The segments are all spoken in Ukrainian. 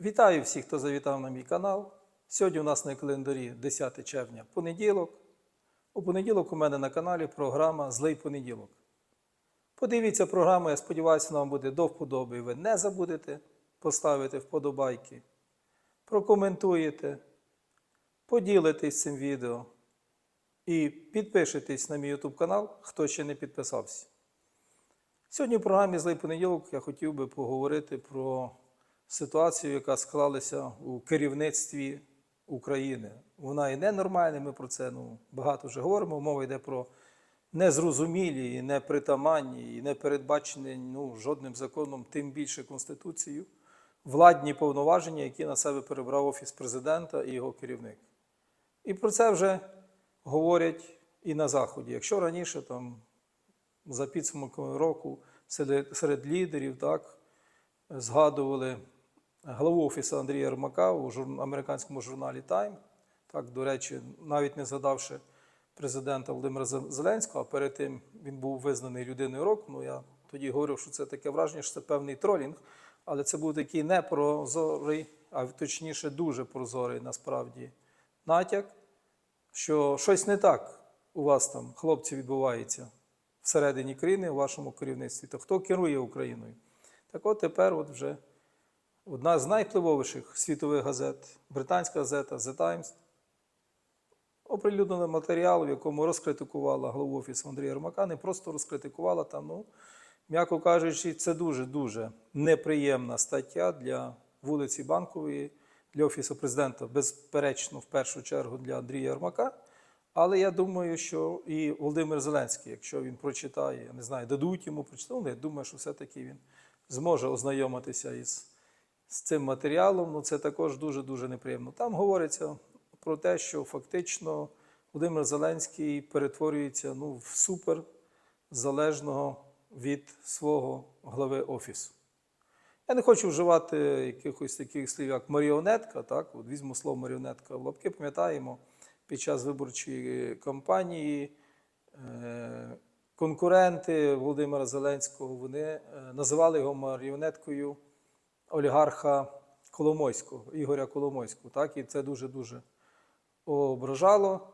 Вітаю всіх, хто завітав на мій канал. Сьогодні у нас на календарі 10 червня понеділок. У понеділок у мене на каналі програма Злий понеділок. Подивіться програму, я сподіваюся, вам буде до вподоби. Ви не забудете поставити вподобайки, прокоментуєте, поділитесь цим відео і підпишитесь на мій YouTube канал, хто ще не підписався. Сьогодні в програмі Злий понеділок я хотів би поговорити про ситуацію, яка склалася у керівництві України. Вона і ненормальна, ми про це ну, багато вже говоримо. Мова йде про незрозумілі, і непритаманні, і не передбачені ну, жодним законом, тим більше Конституцією, владні повноваження, які на себе перебрав Офіс президента і його керівник. І про це вже говорять і на Заході. Якщо раніше там за підсумками року серед лідерів так, згадували главу офісу Андрія Ермака у американському журналі Time. Так, до речі, навіть не згадавши президента Володимира Зеленського, а перед тим він був визнаний людиною року. Ну я тоді говорив, що це таке враження, що це певний тролінг, але це був такий не прозорий, а точніше дуже прозорий насправді натяк, що щось не так у вас там, хлопці, відбувається всередині країни, у вашому керівництві. То хто керує Україною? Так от тепер от вже одна з найвпливовіших світових газет, британська газета The Times, оприлюднила матеріал, в якому розкритикувала главу офісу Андрія Ермака, не просто розкритикувала там, ну, м'яко кажучи, це дуже-дуже неприємна стаття для вулиці Банкової, для Офісу президента, безперечно, в першу чергу для Андрія Ермака. Але я думаю, що і Володимир Зеленський, якщо він прочитає, я не знаю, дадуть йому прочитати, ну, я думаю, що все-таки він зможе ознайомитися із, з цим матеріалом. Ну, це також дуже-дуже неприємно. Там говориться про те, що фактично Володимир Зеленський перетворюється ну, в супер залежного від свого глави офісу. Я не хочу вживати якихось таких слів, як маріонетка. Так? От візьму слово маріонетка в лапки, пам'ятаємо, під час виборчої кампанії е, конкуренти Володимира Зеленського вони е, називали його маріонеткою олігарха Коломойського, Ігоря Коломойського. Так? І це дуже-дуже ображало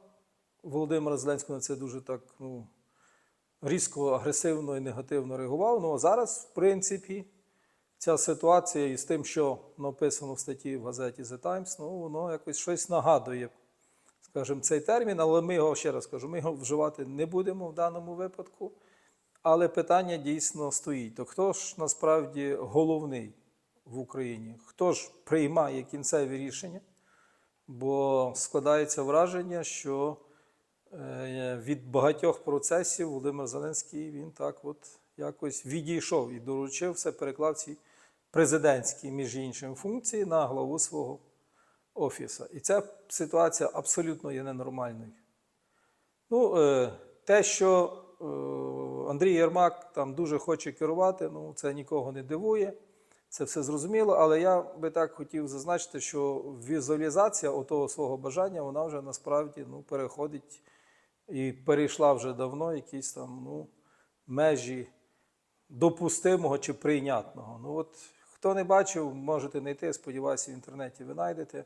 Володимира Зеленського на це дуже так ну, різко, агресивно і негативно реагував. Ну а зараз, в принципі, ця ситуація із тим, що написано в статті в газеті The Times, ну воно якось щось нагадує, скажімо, цей термін, але ми його ще раз кажу, ми його вживати не будемо в даному випадку. Але питання дійсно стоїть. То хто ж насправді головний в Україні? Хто ж приймає кінцеві рішення? Бо складається враження, що е, від багатьох процесів Володимир Зеленський він так от якось відійшов і доручив все, переклав ці президентські, між іншим, функції на главу свого офісу. І ця ситуація абсолютно є ненормальною. Ну, е, те, що е, Андрій Єрмак там дуже хоче керувати, ну це нікого не дивує. Це все зрозуміло, але я би так хотів зазначити, що візуалізація отого свого бажання, вона вже насправді ну, переходить і перейшла вже давно якісь там ну, межі допустимого чи прийнятного. Ну от хто не бачив, можете знайти, сподіваюся, в інтернеті ви знайдете.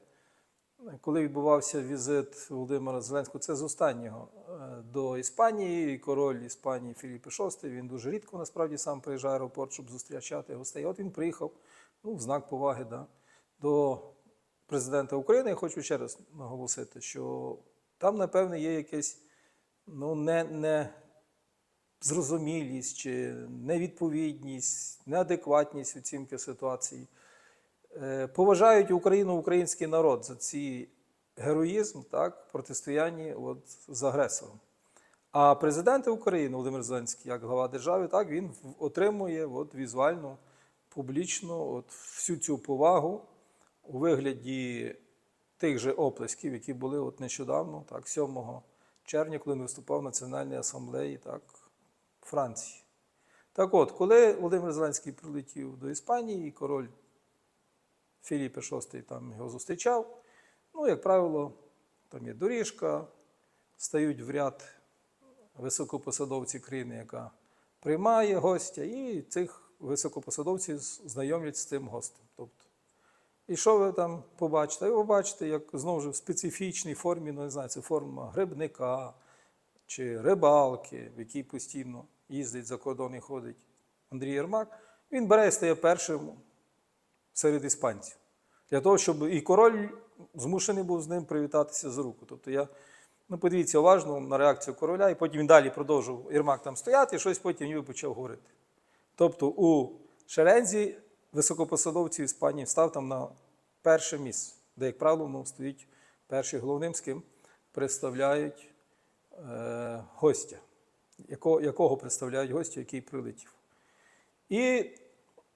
Коли відбувався візит Володимира Зеленського, це з останнього е, до Іспанії, король Іспанії Філіп VI, він дуже рідко насправді сам приїжджає в аеропорт, щоб зустрічати гостей. От він приїхав ну, в знак поваги да, до президента України. Я хочу ще раз наголосити, що там, напевне, є якесь ну, не, не зрозумілість чи невідповідність, неадекватність оцінки ситуації. Е, Поважають Україну, український народ за цей героїзм так, протистоянні от, з агресором. А президент України Володимир Зеленський, як глава держави, так, він отримує от, візуально, публічно от, всю цю повагу у вигляді тих же оплесків, які були от нещодавно, так, 7 червня, коли він виступав в Національній асамблеї так, Франції. Так от, коли Володимир Зеленський прилетів до Іспанії, король Філіп VI там його зустрічав. Ну, як правило, там є доріжка, стають в ряд високопосадовці країни, яка приймає гостя, і цих високопосадовців знайомлять з цим гостем. Тобто, І що ви там побачите? Ви побачите, як знову ж в специфічній формі, ну не знаю, це форма грибника чи рибалки, в якій постійно їздить за кордон і ходить Андрій Єрмак. Він бере і стає першим серед іспанців. Для того, щоб і король змушений був з ним привітатися за руку. Тобто я, ну подивіться уважно на реакцію короля, і потім він далі продовжив Єрмак там стояти, і щось потім ніби почав говорити. Тобто у шерензі високопосадовців Іспанії став там на перше місце, де, як правило, ну, стоїть перший головним, з ким представляють е, гостя, якого, якого представляють гостя, який прилетів. І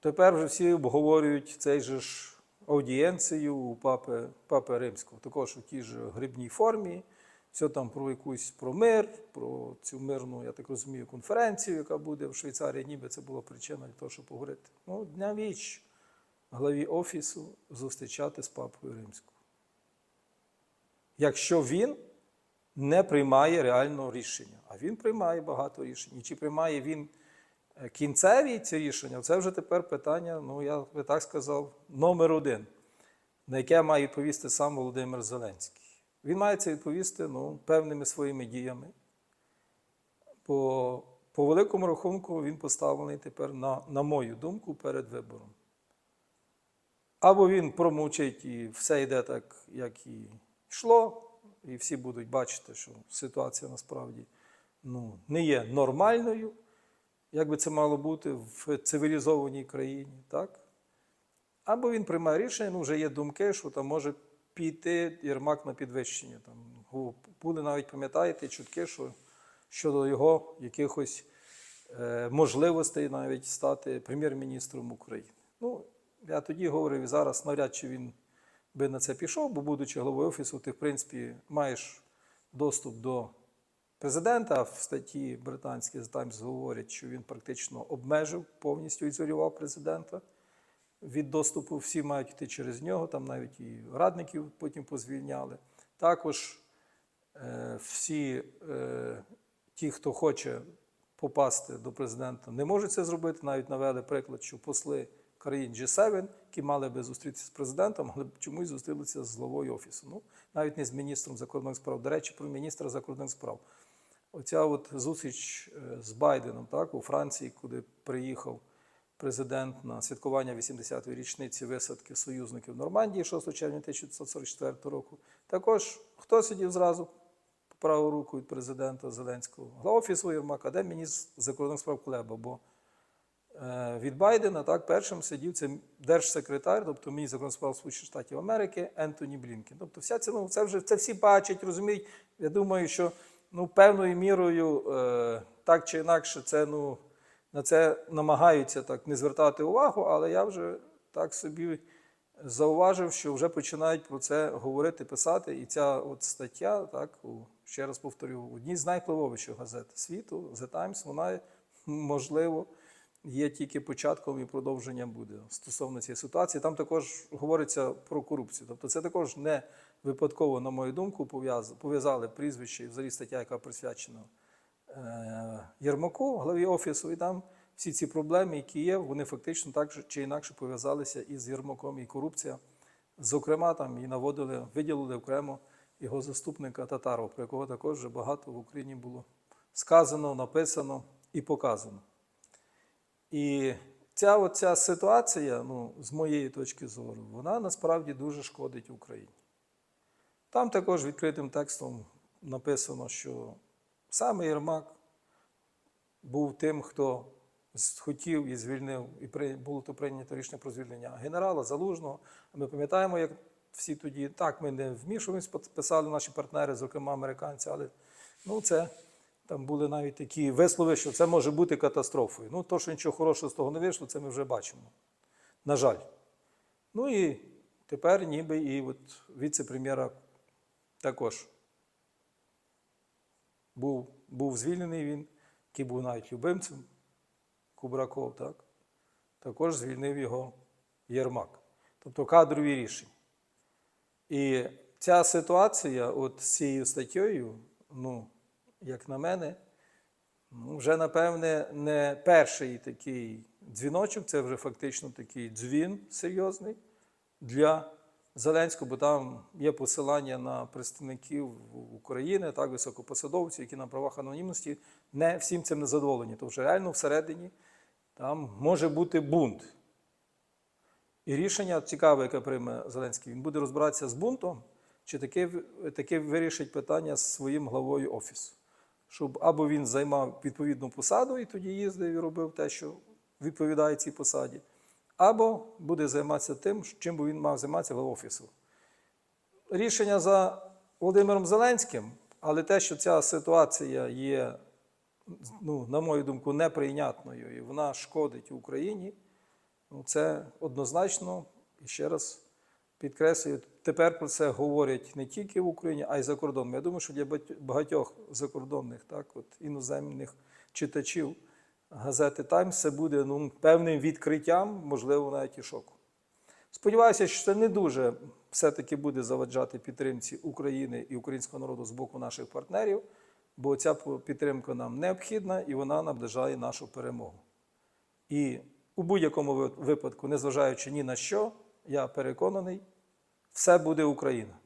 тепер вже всі обговорюють цей же ж аудієнцію у папи, папи Римського, також у тій ж грибній формі. Все там про якусь про мир, про цю мирну, я так розумію, конференцію, яка буде в Швейцарії, ніби це була причина для того, щоб поговорити. Ну, віч главі офісу зустрічати з папою Римського. Якщо він не приймає реального рішення, а він приймає багато рішень. І чи приймає він кінцеві ці рішення, це вже тепер питання, ну я би так сказав, номер один, на яке має відповісти сам Володимир Зеленський. Він має це відповісти ну, певними своїми діями. По, по великому рахунку він поставлений тепер, на, на мою думку, перед вибором. Або він промовчить і все йде так, як і йшло, і всі будуть бачити, що ситуація насправді ну, не є нормальною, як би це мало бути в цивілізованій країні. так? Або він приймає рішення, ну вже є думки, що там може піти Єрмак на підвищення. Там були навіть, пам'ятаєте, чутки, що щодо його якихось е, можливостей навіть стати прем'єр-міністром України. Ну, я тоді говорив і зараз навряд чи він би на це пішов, бо, будучи головою офісу, ти, в принципі, маєш доступ до президента. В статті британській The Times говорять, що він практично обмежив, повністю ізолював президента від доступу. Всі мають йти через нього, там навіть і радників потім позвільняли. Також е, всі е, ті, хто хоче попасти до президента, не можуть це зробити. Навіть навели приклад, що посли країн G7, які мали би зустрітися з президентом, але чомусь зустрілися з главою офісу. Ну, навіть не з міністром закордонних справ. До речі, про міністра закордонних справ. Оця от зустріч е, з Байденом, так, у Франції, куди приїхав президент на святкування 80-ї річниці висадки союзників Нормандії 6 червня 1944 року. Також хто сидів зразу по праву руку від президента Зеленського? Глава офісу Єрмака, де міністр закордонних справ Клеба? Бо е, від Байдена так першим сидів це держсекретар, тобто міністр закордонних справ Сполучених Штатів Америки Ентоні Блінкен. Тобто, вся це, ну, це вже це всі бачать, розуміють. Я думаю, що ну, певною мірою е, так чи інакше, це ну, на це намагаються так не звертати увагу, але я вже так собі зауважив, що вже починають про це говорити, писати. І ця от стаття, так, ще раз повторю, одній з найвпливовіших газет світу, The Times, вона, можливо, є тільки початком і продовженням буде стосовно цієї ситуації. Там також говориться про корупцію. Тобто це також не випадково, на мою думку, пов'язали прізвище і взагалі стаття, яка присвячена е, Єрмаку, главі офісу, і там всі ці проблеми, які є, вони фактично так чи інакше пов'язалися із Єрмаком і корупція. Зокрема, там і наводили, виділили окремо його заступника Татарова, про якого також вже багато в Україні було сказано, написано і показано. І ця оця ситуація, ну, з моєї точки зору, вона насправді дуже шкодить Україні. Там також відкритим текстом написано, що саме Єрмак був тим, хто хотів і звільнив, і було то прийнято рішення про звільнення генерала Залужного. Ми пам'ятаємо, як всі тоді так ми не вмішуємось, писали наші партнери, зокрема американці, але ну, це там були навіть такі вислови, що це може бути катастрофою. Ну, то, що нічого хорошого з того не вийшло, це ми вже бачимо. На жаль. Ну і тепер ніби і от віце-прем'єра також був, був звільнений він, який був навіть любимцем Кубраков, так? також звільнив його Єрмак. Тобто кадрові рішення. І ця ситуація, от з цією статтєю, ну, як на мене, ну, вже, напевне, не перший такий дзвіночок, це вже фактично такий дзвін серйозний для Зеленського, бо там є посилання на представників України, так, високопосадовців, які на правах анонімності не всім цим не задоволені. Тому що реально всередині там може бути бунт. І рішення цікаве, яке прийме Зеленський, він буде розбиратися з бунтом, чи таки, таки вирішить питання з своїм главою офісу. Щоб або він займав відповідну посаду і тоді їздив і робив те, що відповідає цій посаді, або буде займатися тим, чим би він мав займатися глава офісу. Рішення за Володимиром Зеленським, але те, що ця ситуація є, ну, на мою думку, неприйнятною і вона шкодить Україні, ну, це однозначно, і ще раз підкреслюю, тепер про це говорять не тільки в Україні, а й за кордоном. Я думаю, що для багатьох закордонних, так, от, іноземних читачів газети Таймс це буде ну, певним відкриттям, можливо, навіть і шоку. Сподіваюся, що це не дуже все-таки буде заваджати підтримці України і українського народу з боку наших партнерів, бо ця підтримка нам необхідна і вона наближає нашу перемогу. І у будь-якому випадку, незважаючи ні на що, я переконаний, все буде Україна.